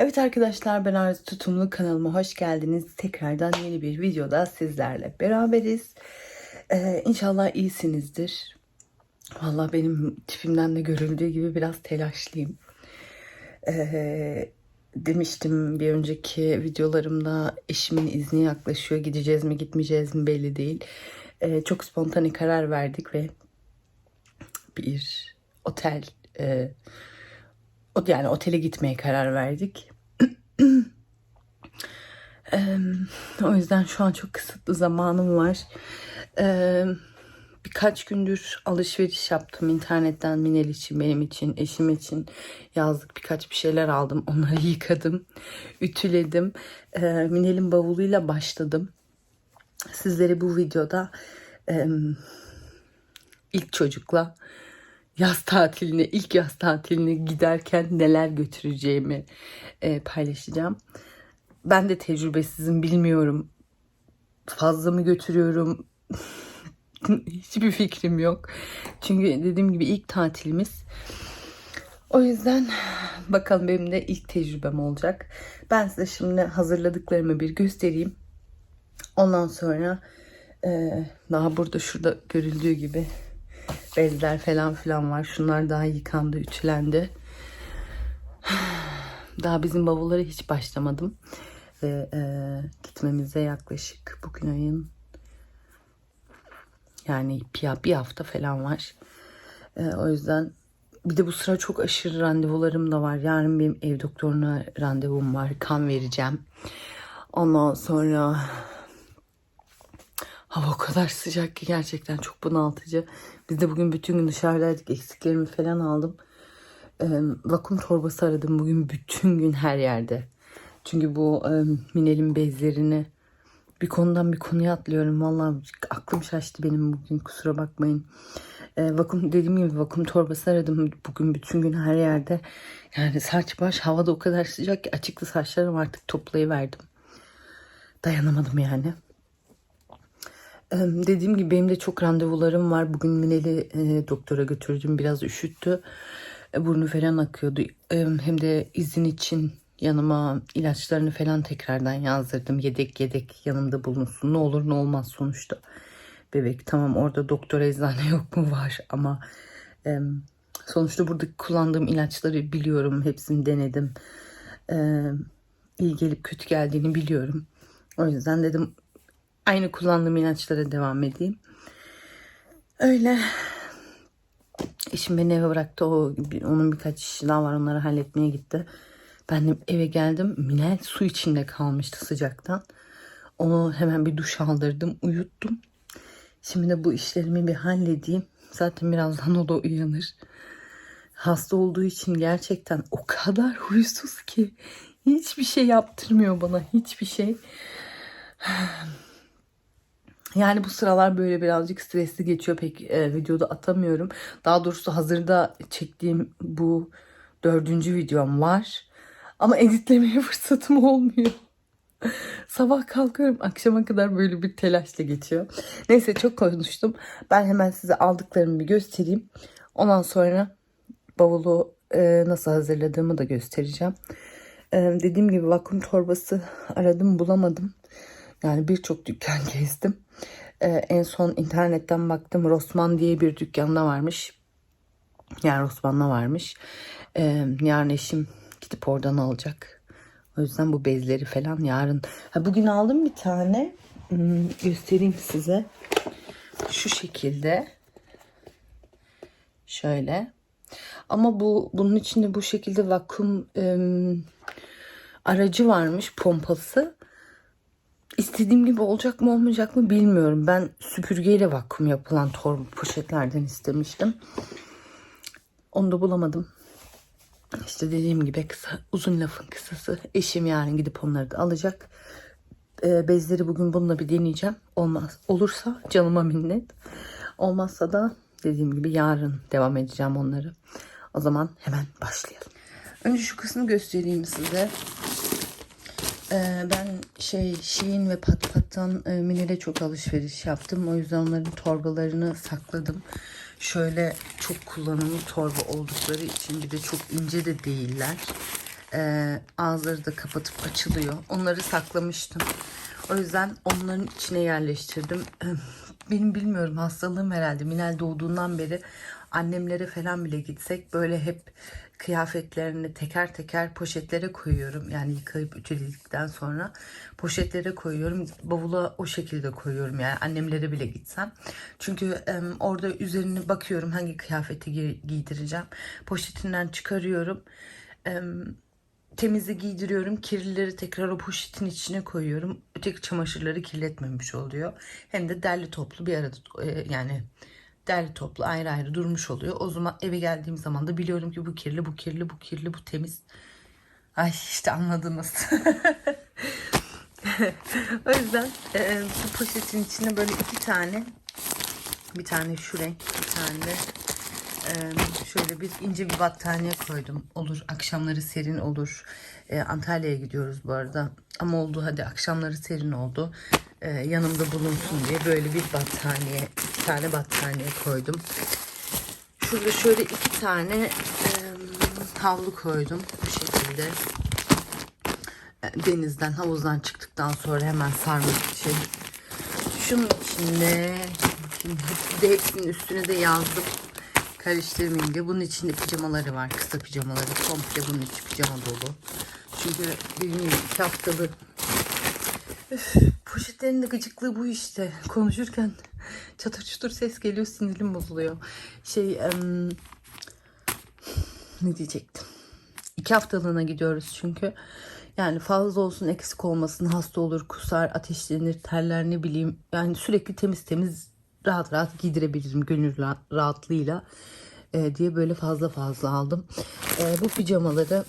Evet arkadaşlar ben Arzu Tutumlu kanalıma hoş geldiniz. Tekrardan yeni bir videoda sizlerle beraberiz. Ee, inşallah iyisinizdir. Vallahi benim tipimden de görüldüğü gibi biraz telaşlıyım. Ee, demiştim bir önceki videolarımda eşimin izni yaklaşıyor. Gideceğiz mi gitmeyeceğiz mi belli değil. Ee, çok spontane karar verdik ve bir otel e, yani otele gitmeye karar verdik. Eee, o yüzden şu an çok kısıtlı zamanım var. Eee, birkaç gündür alışveriş yaptım internetten Minel için, benim için, eşim için yazlık birkaç bir şeyler aldım. Onları yıkadım, ütüledim. Eee Minel'in bavuluyla başladım. Sizlere bu videoda eee, ilk çocukla yaz tatiline, ilk yaz tatiline giderken neler götüreceğimi e, paylaşacağım. Ben de tecrübesizim bilmiyorum. Fazla mı götürüyorum? Hiçbir fikrim yok. Çünkü dediğim gibi ilk tatilimiz. O yüzden bakalım benim de ilk tecrübem olacak. Ben size şimdi hazırladıklarımı bir göstereyim. Ondan sonra e, daha burada şurada görüldüğü gibi bezler falan filan var. Şunlar daha yıkandı, ütülendi. Daha bizim bavullara hiç başlamadım. Ve e, gitmemize yaklaşık bugün ayın yani bir, bir hafta falan var. E, o yüzden bir de bu sıra çok aşırı randevularım da var. Yarın benim ev doktoruna randevum var. Kan vereceğim. Ondan sonra Hava o kadar sıcak ki gerçekten çok bunaltıcı. Biz de bugün bütün gün dışarıdaydık. Eksiklerimi falan aldım. Ee, vakum torbası aradım bugün bütün gün her yerde. Çünkü bu e, Minel'in bezlerini bir konudan bir konuya atlıyorum. Vallahi aklım şaştı benim bugün kusura bakmayın. Ee, vakum dediğim gibi vakum torbası aradım bugün bütün gün her yerde. Yani saç baş havada o kadar sıcak ki açıklı saçlarım artık toplayıverdim. Dayanamadım yani. Ee, Dediğim gibi benim de çok randevularım var. Bugün Minel'i e, doktora götürdüm. Biraz üşüttü. E, burnu falan akıyordu. E, hem de izin için yanıma ilaçlarını falan tekrardan yazdırdım. Yedek yedek yanımda bulunsun. Ne olur ne olmaz sonuçta. Bebek tamam orada doktor eczane yok mu var ama e, sonuçta buradaki kullandığım ilaçları biliyorum. Hepsini denedim. E, iyi gelip kötü geldiğini biliyorum. O yüzden dedim Aynı kullandığım ilaçlara devam edeyim. Öyle. Eşim beni eve bıraktı. O, onun birkaç işi daha var. Onları halletmeye gitti. Ben de eve geldim. Minel su içinde kalmıştı sıcaktan. Onu hemen bir duş aldırdım. Uyuttum. Şimdi de bu işlerimi bir halledeyim. Zaten birazdan o da uyanır. Hasta olduğu için gerçekten o kadar huysuz ki. Hiçbir şey yaptırmıyor bana. Hiçbir şey. Yani bu sıralar böyle birazcık stresli geçiyor. Pek e, videoda atamıyorum. Daha doğrusu hazırda çektiğim bu dördüncü videom var. Ama editlemeye fırsatım olmuyor. Sabah kalkıyorum akşama kadar böyle bir telaşla geçiyor. Neyse çok konuştum. Ben hemen size aldıklarımı bir göstereyim. Ondan sonra bavulu e, nasıl hazırladığımı da göstereceğim. E, dediğim gibi vakum torbası aradım bulamadım. Yani birçok dükkan gezdim. Ee, en son internetten baktım. Rosman diye bir dükkanda varmış. Yani Rosman'da varmış. Ee, yarın eşim gidip oradan alacak. O yüzden bu bezleri falan yarın. Ha, bugün aldım bir tane. Hmm, göstereyim size. Şu şekilde. Şöyle. Ama bu bunun içinde bu şekilde vakum em, aracı varmış pompası. İstediğim gibi olacak mı olmayacak mı bilmiyorum. Ben süpürgeyle vakum yapılan torba poşetlerden istemiştim. Onu da bulamadım. İşte dediğim gibi kısa, uzun lafın kısası. Eşim yarın gidip onları da alacak. Ee, bezleri bugün bununla bir deneyeceğim. Olmaz. Olursa canıma minnet. Olmazsa da dediğim gibi yarın devam edeceğim onları. O zaman hemen başlayalım. Önce şu kısmı göstereyim size. Ee, ben şey Shein ve Pat Pat'tan e, Minel'e çok alışveriş yaptım. O yüzden onların torbalarını sakladım. Şöyle çok kullanımlı torba oldukları için bir de çok ince de değiller. Ee, ağızları da kapatıp açılıyor. Onları saklamıştım. O yüzden onların içine yerleştirdim. Benim bilmiyorum hastalığım herhalde. Minel doğduğundan beri annemlere falan bile gitsek böyle hep kıyafetlerini teker teker poşetlere koyuyorum. Yani yıkayıp ütüledikten sonra poşetlere koyuyorum. Bavula o şekilde koyuyorum yani annemlere bile gitsem. Çünkü em, orada üzerine bakıyorum hangi kıyafeti gi- giydireceğim. Poşetinden çıkarıyorum. Em, temizi giydiriyorum. Kirlileri tekrar o poşetin içine koyuyorum. Öteki çamaşırları kirletmemiş oluyor. Hem de derli toplu bir arada e, yani derli toplu ayrı ayrı durmuş oluyor. O zaman eve geldiğim zaman da biliyorum ki bu kirli, bu kirli, bu kirli, bu temiz. Ay işte anladınız. o yüzden e, bu poşetin içine böyle iki tane bir tane şu renk, bir tane de ee, şöyle bir ince bir battaniye koydum. Olur akşamları serin olur. Ee, Antalya'ya gidiyoruz bu arada. Ama oldu hadi akşamları serin oldu. Ee, yanımda bulunsun diye böyle bir battaniye, tane battaniye koydum. Şurada şöyle iki tane e, havlu koydum bu şekilde. E, Denizden, havuzdan çıktıktan sonra hemen sarmak için. Şunun içinde hep- de hepsinin üstüne de yazdım karıştırmayayım diye. Bunun içinde pijamaları var. Kısa pijamaları. Komple bunun içi pijama dolu. Çünkü gibi iki haftalık Üf, poşetlerin de gıcıklığı bu işte. Konuşurken çatır çutur ses geliyor sinirim bozuluyor. Şey em, ne diyecektim? İki haftalığına gidiyoruz çünkü. Yani fazla olsun eksik olmasın hasta olur kusar ateşlenir terler ne bileyim yani sürekli temiz temiz rahat rahat giydirebilirim gönül ra- rahatlığıyla e, diye böyle fazla fazla aldım. E, bu pijamaları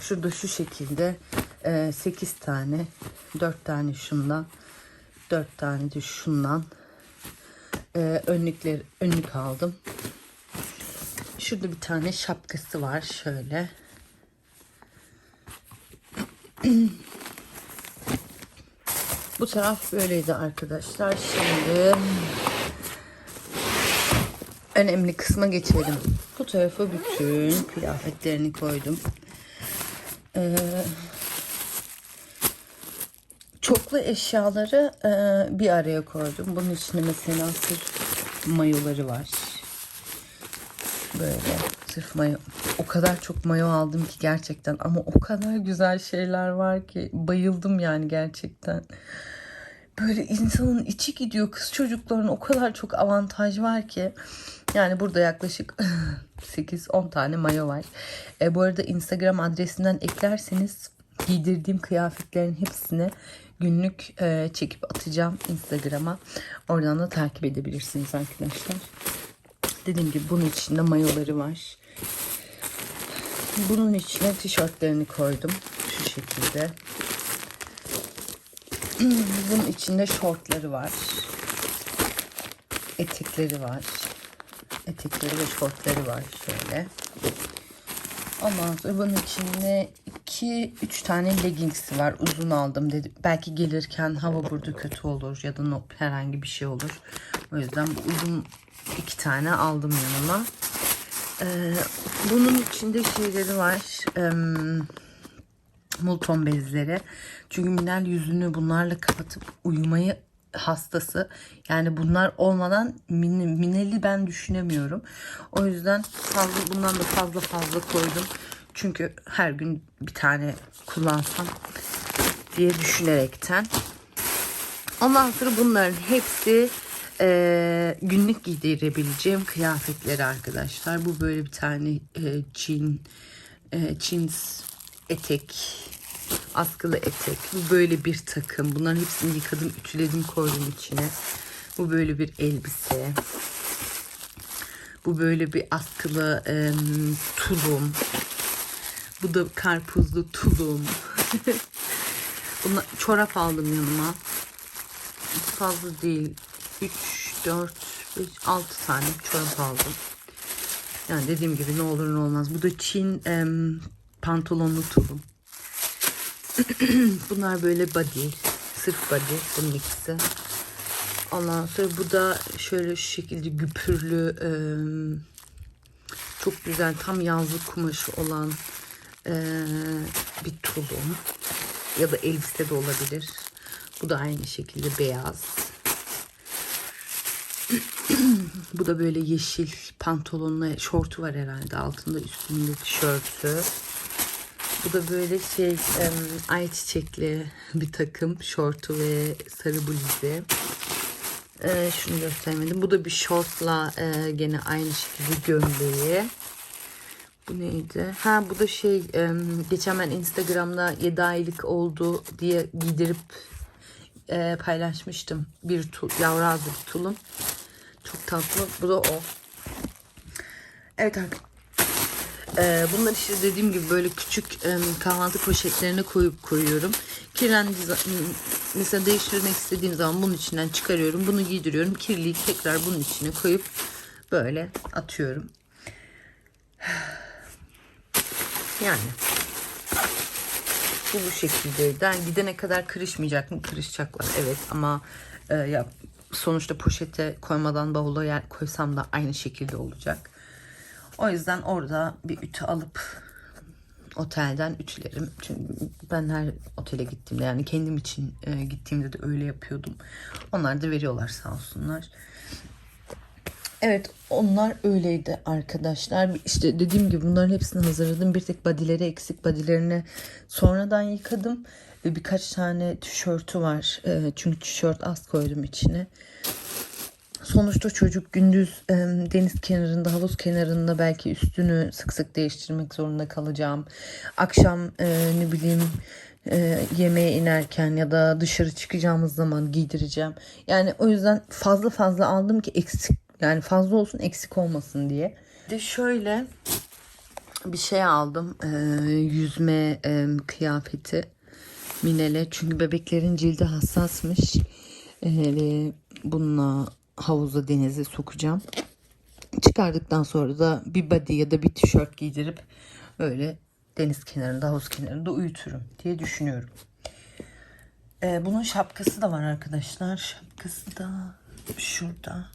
şurada şu şekilde e, 8 tane 4 tane şundan 4 tane de şundan e, önlükler önlük aldım. Şurada bir tane şapkası var şöyle. Bu taraf böyleydi arkadaşlar. Şimdi önemli kısma geçelim. Bu tarafa bütün kıyafetlerini koydum. Ee, çoklu eşyaları e, bir araya koydum. Bunun içinde mesela sırf mayoları var. Böyle sırf mayo. O kadar çok mayo aldım ki gerçekten ama o kadar güzel şeyler var ki bayıldım yani gerçekten. Böyle insanın içi gidiyor kız çocukların o kadar çok avantaj var ki. Yani burada yaklaşık 8-10 tane mayo var. E, bu arada Instagram adresinden eklerseniz giydirdiğim kıyafetlerin hepsini günlük e, çekip atacağım Instagram'a. Oradan da takip edebilirsiniz arkadaşlar. Dediğim gibi bunun içinde mayoları var. Bunun içine tişörtlerini koydum. Şu şekilde. Bunun içinde şortları var. Etekleri var. Etekleri ve şortları var şöyle. Ondan sonra bunun içinde 2-3 tane leggingsi var. Uzun aldım dedi. Belki gelirken hava burada kötü olur ya da no, herhangi bir şey olur. O yüzden bu uzun iki tane aldım yanıma. Ee, bunun içinde şeyleri var. Em, Multon bezleri. Çünkü Minel yüzünü bunlarla kapatıp uyumayı hastası. Yani bunlar olmadan Min- Minel'i ben düşünemiyorum. O yüzden fazla bundan da fazla fazla koydum. Çünkü her gün bir tane kullansam diye düşünerekten. Ondan sonra bunların hepsi e, günlük giydirebileceğim kıyafetleri arkadaşlar. Bu böyle bir tane e, jean, e, jeans etek, askılı etek. Bu böyle bir takım. Bunların hepsini yıkadım, ütüledim, koydum içine. Bu böyle bir elbise. Bu böyle bir askılı e, tulum. Bu da karpuzlu tulum. Bunlar, çorap aldım yanıma fazla değil. 3, 4, 5, 6 tane çorap aldım. Yani dediğim gibi ne olur ne olmaz. Bu da Çin em, pantolonlu tulum. Bunlar böyle body. Sırf body. Bunun ikisi. Ondan sonra bu da şöyle şu şekilde güpürlü em, çok güzel tam yazlık kumaşı olan Ee, bir tulum ya da elbise de olabilir. Bu da aynı şekilde beyaz. Bu da böyle yeşil pantolonla şortu var herhalde. Altında üstünde tişörtü. Bu da böyle şey em, ayçiçekli bir takım şortu ve sarı bluzu. Ee, şunu göstermedim. Bu da bir şortla e, gene aynı şekilde gömleği. Bu neydi? Ha bu da şey geçen ben Instagram'da 7 aylık oldu diye giydirip e, paylaşmıştım. Bir tul, yavru ağzı bir tulum. Çok tatlı. Bu da o. Evet arkadaşlar. Ee, bunlar işte dediğim gibi böyle küçük em, kahvaltı poşetlerine koyup koyuyorum. M- mesela değiştirmek istediğim zaman bunun içinden çıkarıyorum. Bunu giydiriyorum. Kirliyi tekrar bunun içine koyup böyle atıyorum. Yani bu bu şekildeydi. Yani gidene kadar kırışmayacak mı? Kırışacaklar evet ama e, ya sonuçta poşete koymadan bavula yer koysam da aynı şekilde olacak. O yüzden orada bir ütü alıp otelden ütülerim. Çünkü ben her otele gittiğimde yani kendim için e, gittiğimde de öyle yapıyordum. Onlar da veriyorlar sağ olsunlar. Evet onlar öyleydi arkadaşlar. İşte dediğim gibi bunların hepsini hazırladım. Bir tek bodyleri eksik. Bodylerini sonradan yıkadım. Birkaç tane tişörtü var. E, çünkü tişört az koydum içine. Sonuçta çocuk gündüz e, deniz kenarında, havuz kenarında belki üstünü sık sık değiştirmek zorunda kalacağım. Akşam e, ne bileyim e, yemeğe inerken ya da dışarı çıkacağımız zaman giydireceğim. Yani o yüzden fazla fazla aldım ki eksik yani fazla olsun eksik olmasın diye. De şöyle bir şey aldım. E, yüzme e, kıyafeti Minel'e. Çünkü bebeklerin cildi hassasmış. E, ve bununla havuza denize sokacağım. Çıkardıktan sonra da bir body ya da bir tişört giydirip böyle deniz kenarında, havuz kenarında uyuturum diye düşünüyorum. Ee, bunun şapkası da var arkadaşlar. Şapkası da şurada.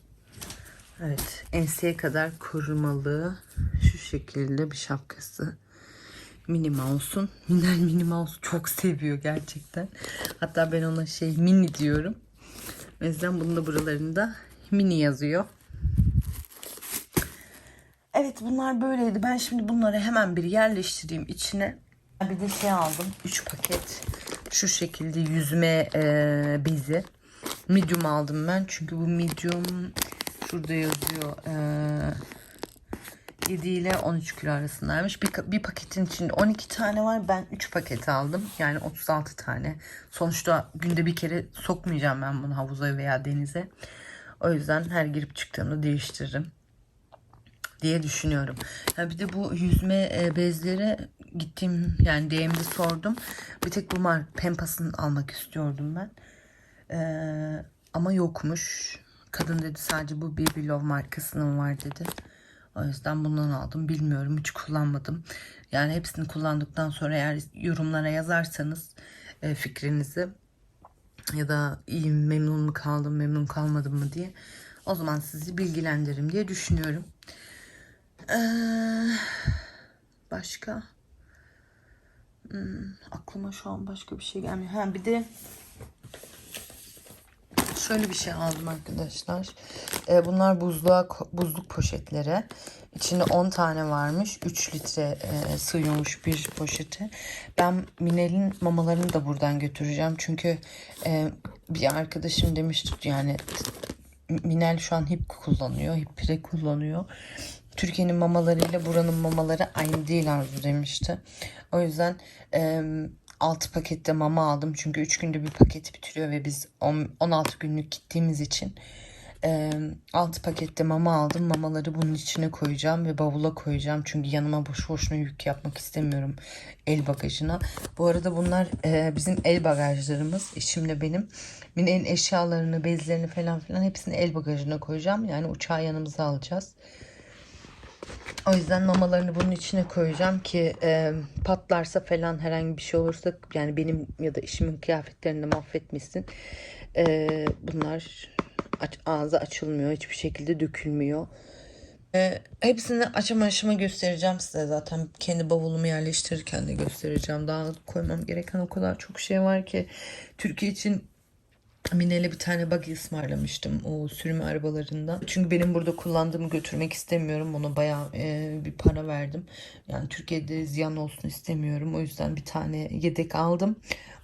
Evet, enseye kadar korumalı şu şekilde bir şapkası. Minnie Mouse'un. Minel Minnie Mouse'u çok seviyor gerçekten. Hatta ben ona şey mini diyorum. O yüzden bunun da buralarında mini yazıyor. Evet bunlar böyleydi. Ben şimdi bunları hemen bir yerleştireyim içine. Bir de şey aldım. 3 paket şu şekilde yüzme e, bezi. Medium aldım ben. Çünkü bu medium şurada yazıyor. E, 7 ile 13 kilo arasındaymış. Bir, bir paketin içinde 12 tane var. Ben 3 paket aldım. Yani 36 tane. Sonuçta günde bir kere sokmayacağım ben bunu havuza veya denize. O yüzden her girip çıktığımda değiştiririm diye düşünüyorum. Ya bir de bu yüzme bezleri gittiğim yani DM'de sordum. Bir tek bu mar Pempas'ın almak istiyordum ben. Ee, ama yokmuş. Kadın dedi sadece bu Baby Love markasının var dedi. O yüzden bundan aldım. Bilmiyorum hiç kullanmadım. Yani hepsini kullandıktan sonra eğer yorumlara yazarsanız e, fikrinizi ya da iyi memnun mu kaldım memnun kalmadım mı diye o zaman sizi bilgilendiririm diye düşünüyorum. Ee, başka hmm, aklıma şu an başka bir şey gelmiyor. Ha bir de şöyle bir şey aldım arkadaşlar. Ee, bunlar buzluğa buzluk poşetleri. İçinde 10 tane varmış. 3 litre e, sığıyormuş bir poşete. Ben Minel'in mamalarını da buradan götüreceğim. Çünkü e, bir arkadaşım demişti yani Minel şu an hip kullanıyor. Hip pre kullanıyor. Türkiye'nin mamalarıyla buranın mamaları aynı değil Arzu demişti. O yüzden e, 6 pakette mama aldım. Çünkü 3 günde bir paket bitiriyor ve biz 10, 16 günlük gittiğimiz için e, 6 pakette mama aldım. Mamaları bunun içine koyacağım ve bavula koyacağım. Çünkü yanıma boş boşuna yük yapmak istemiyorum el bagajına. Bu arada bunlar bizim el bagajlarımız. Eşimle benim. Mine'nin eşyalarını, bezlerini falan filan hepsini el bagajına koyacağım. Yani uçağı yanımıza alacağız. O yüzden mamalarını bunun içine koyacağım ki e, patlarsa falan herhangi bir şey olursa yani benim ya da eşimin kıyafetlerini mahvetmesin. E, bunlar aç, ağzı açılmıyor hiçbir şekilde dökülmüyor. Ee, hepsini aşama aşama göstereceğim size zaten. Kendi bavulumu yerleştirirken de göstereceğim. Daha koymam gereken o kadar çok şey var ki. Türkiye için Mine'yle bir tane buggy ısmarlamıştım o sürümü arabalarından. Çünkü benim burada kullandığımı götürmek istemiyorum. Ona bayağı e, bir para verdim. Yani Türkiye'de ziyan olsun istemiyorum. O yüzden bir tane yedek aldım.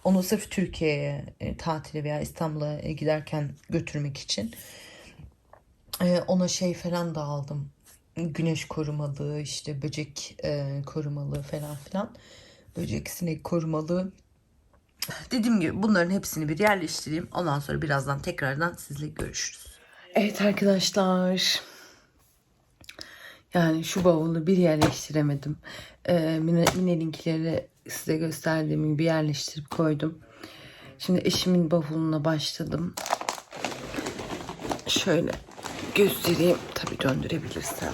Onu sırf Türkiye'ye e, tatile veya İstanbul'a e, giderken götürmek için. E, ona şey falan da aldım. Güneş korumalı, işte böcek e, korumalı falan filan. Böcek, sinek korumalı Dediğim gibi bunların hepsini bir yerleştireyim. Ondan sonra birazdan tekrardan sizle görüşürüz. Evet arkadaşlar. Yani şu bavulu bir yerleştiremedim. Ee, Mine, Mine'linkileri size gösterdiğim gibi yerleştirip koydum. Şimdi eşimin bavuluna başladım. Şöyle göstereyim. Tabii döndürebilirsem.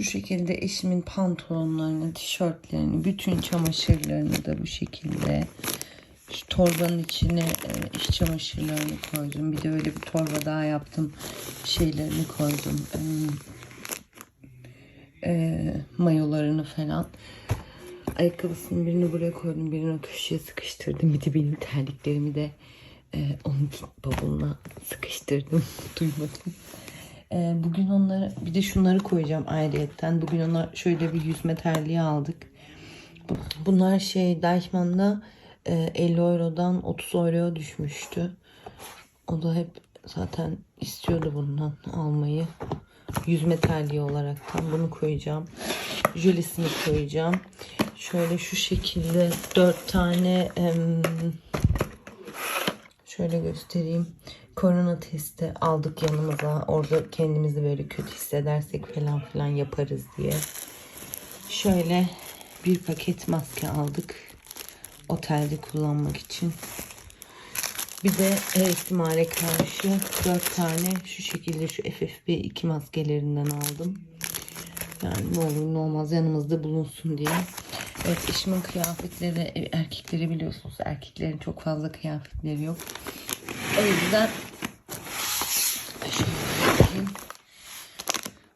Şu şekilde eşimin pantolonlarını, tişörtlerini, bütün çamaşırlarını da bu şekilde şu torbanın içine e, iş çamaşırlarını koydum. Bir de öyle bir torba daha yaptım. Şeylerini koydum. E, e, mayolarını falan. Ayakkabısının birini buraya koydum. Birini köşeye sıkıştırdım. Bir de benim terliklerimi de e, onun bavuluna sıkıştırdım. Duymadım. Ee, bugün onları bir de şunları koyacağım ayrıyetten. Bugün ona şöyle bir yüzme terliği aldık. Bu- Bunlar şey Deichmann'da e, 50 eurodan 30 euroya düşmüştü. O da hep zaten istiyordu bundan almayı. Yüzme terliği olaraktan bunu koyacağım. Jölesini koyacağım. Şöyle şu şekilde 4 tane Şöyle göstereyim. Korona testi aldık yanımıza. Orada kendimizi böyle kötü hissedersek falan filan yaparız diye. Şöyle bir paket maske aldık. Otelde kullanmak için. Bir de her ihtimale karşı 4 tane şu şekilde şu FFP2 maskelerinden aldım. Yani ne olur ne olmaz yanımızda bulunsun diye. Evet eşimin kıyafetleri erkekleri biliyorsunuz. Erkeklerin çok fazla kıyafetleri yok. O yüzden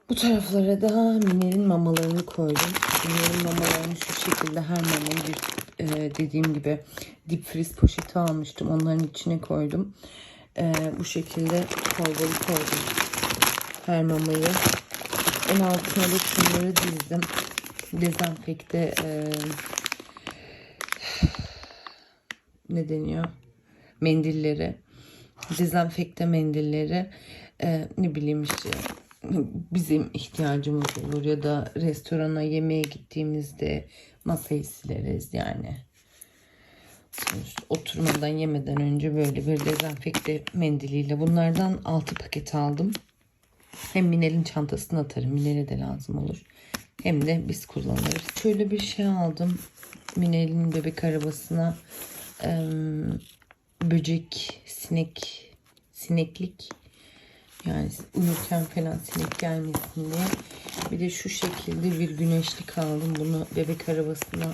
bu taraflara da Mine'nin mamalarını koydum. Mine'nin mamalarını şu şekilde her mamayı bir e, dediğim gibi dip freeze poşeti almıştım. Onların içine koydum. E, bu şekilde torbalı koydum. Her mamayı. En altına da şunları dizdim. Dezenfekte e, ne deniyor? Mendilleri. Dezenfekte mendilleri e, ne bileyim işte bizim ihtiyacımız olur ya da restorana yemeğe gittiğimizde masayı sileriz yani. Oturmadan yemeden önce böyle bir dezenfekte mendiliyle bunlardan 6 paket aldım. Hem Minel'in çantasına atarım. Minel'e de lazım olur. Hem de biz kullanırız. Şöyle bir şey aldım. Minel'in bebek arabasına em, böcek, sinek, sineklik yani uyurken falan sinek gelmesin diye. Bir de şu şekilde bir güneşlik aldım. Bunu bebek arabasına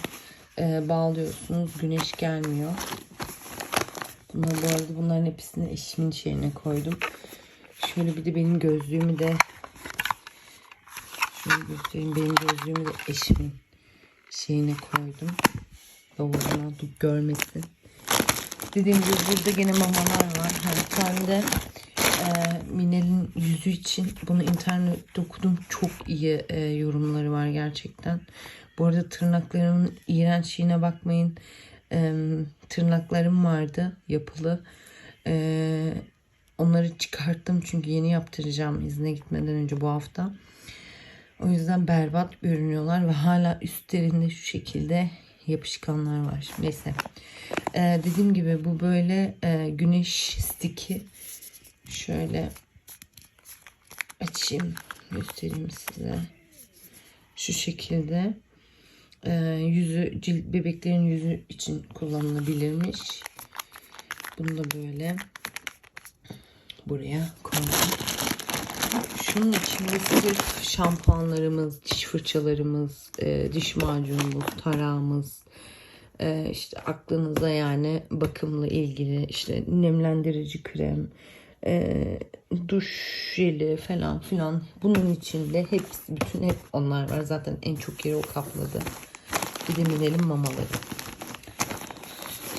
e, bağlıyorsunuz. Güneş gelmiyor. Bunlar bu arada bunların hepsini eşimin şeyine koydum. Şöyle bir de benim gözlüğümü de şöyle göstereyim. Benim gözlüğümü de eşimin şeyine koydum. Bavuluna dur görmesin. Dediğim gibi burada gene mamalar var. Hani de e, Minel'in yüzü için bunu internette okudum. Çok iyi e, yorumları var gerçekten. Bu arada tırnaklarımın iğrençliğine bakmayın. E, tırnaklarım vardı yapılı. E, onları çıkarttım çünkü yeni yaptıracağım izne gitmeden önce bu hafta. O yüzden berbat görünüyorlar ve hala üstlerinde şu şekilde yapışkanlar var. Neyse. Ee, dediğim gibi bu böyle e, güneş stiki. Şöyle açayım göstereyim size. Şu şekilde e, yüzü cilt bebeklerin yüzü için kullanılabilirmiş. Bunu da böyle buraya koydum. Şunun içinde sırf şampuanlarımız, diş fırçalarımız, e, diş macunumuz, tarağımız, Ee, işte aklınıza yani bakımla ilgili işte nemlendirici krem, e, duş jeli falan filan bunun içinde hepsi bütün hep onlar var. Zaten en çok yeri o kapladı. Bir de mamaları.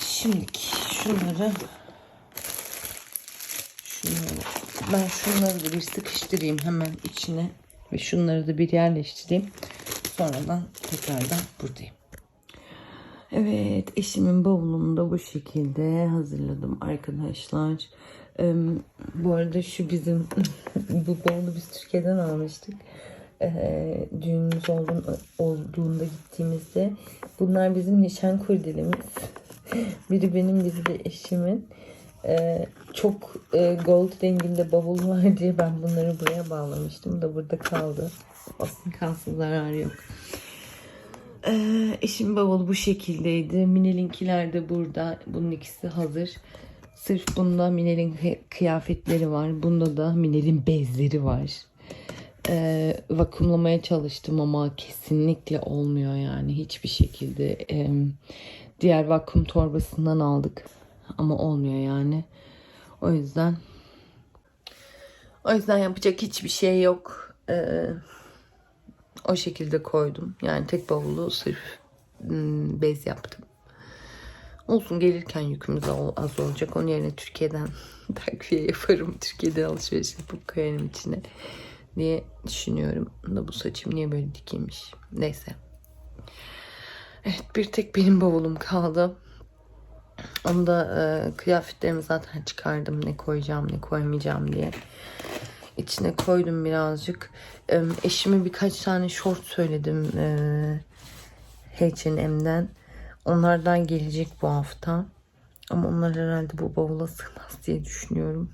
Şimdilik şunları şunları ben şunları da bir sıkıştırayım hemen içine ve şunları da bir yerleştireyim. Sonradan tekrardan buradayım. Evet eşimin bavulunu da bu şekilde hazırladım arkadaşlar. Ee, bu arada şu bizim bu bavulu biz Türkiye'den almıştık. Ee, düğünümüz olduğun, olduğunda gittiğimizde bunlar bizim nişan kurdelemiz. biri benim biri de eşimin. Ee, çok e, gold renginde bavul var diye ben bunları buraya bağlamıştım da burada kaldı. Olsun kalsın zararı yok. Ee, eşim bavulu bu şekildeydi. Minel'inkiler de burada. Bunun ikisi hazır. Sırf bunda Minel'in kı- kıyafetleri var. Bunda da Minel'in bezleri var. Ee, vakumlamaya çalıştım ama kesinlikle olmuyor yani hiçbir şekilde. Ee, diğer vakum torbasından aldık ama olmuyor yani. O yüzden o yüzden yapacak hiçbir şey yok. Ee, o şekilde koydum. Yani tek bavulu sırf hmm, bez yaptım. Olsun gelirken yükümüz az olacak. Onun yerine Türkiye'den takviye yaparım. Türkiye'den alışveriş yapıp koyarım içine diye düşünüyorum. Da bu saçım niye böyle dikilmiş. Neyse. Evet bir tek benim bavulum kaldı. Onu da e, kıyafetlerimi zaten çıkardım. Ne koyacağım ne koymayacağım diye. İçine koydum birazcık. E, eşime birkaç tane short söyledim. E, H&M'den. Onlardan gelecek bu hafta. Ama onlar herhalde bu bavula sığmaz diye düşünüyorum.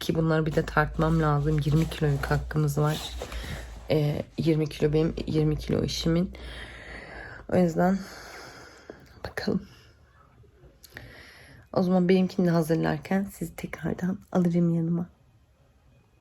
Ki bunları bir de tartmam lazım. 20 kiloluk hakkımız var. E, 20 kilo benim, 20 kilo eşimin. O yüzden bakalım. O zaman benimkini hazırlarken sizi tekrardan alırım yanıma.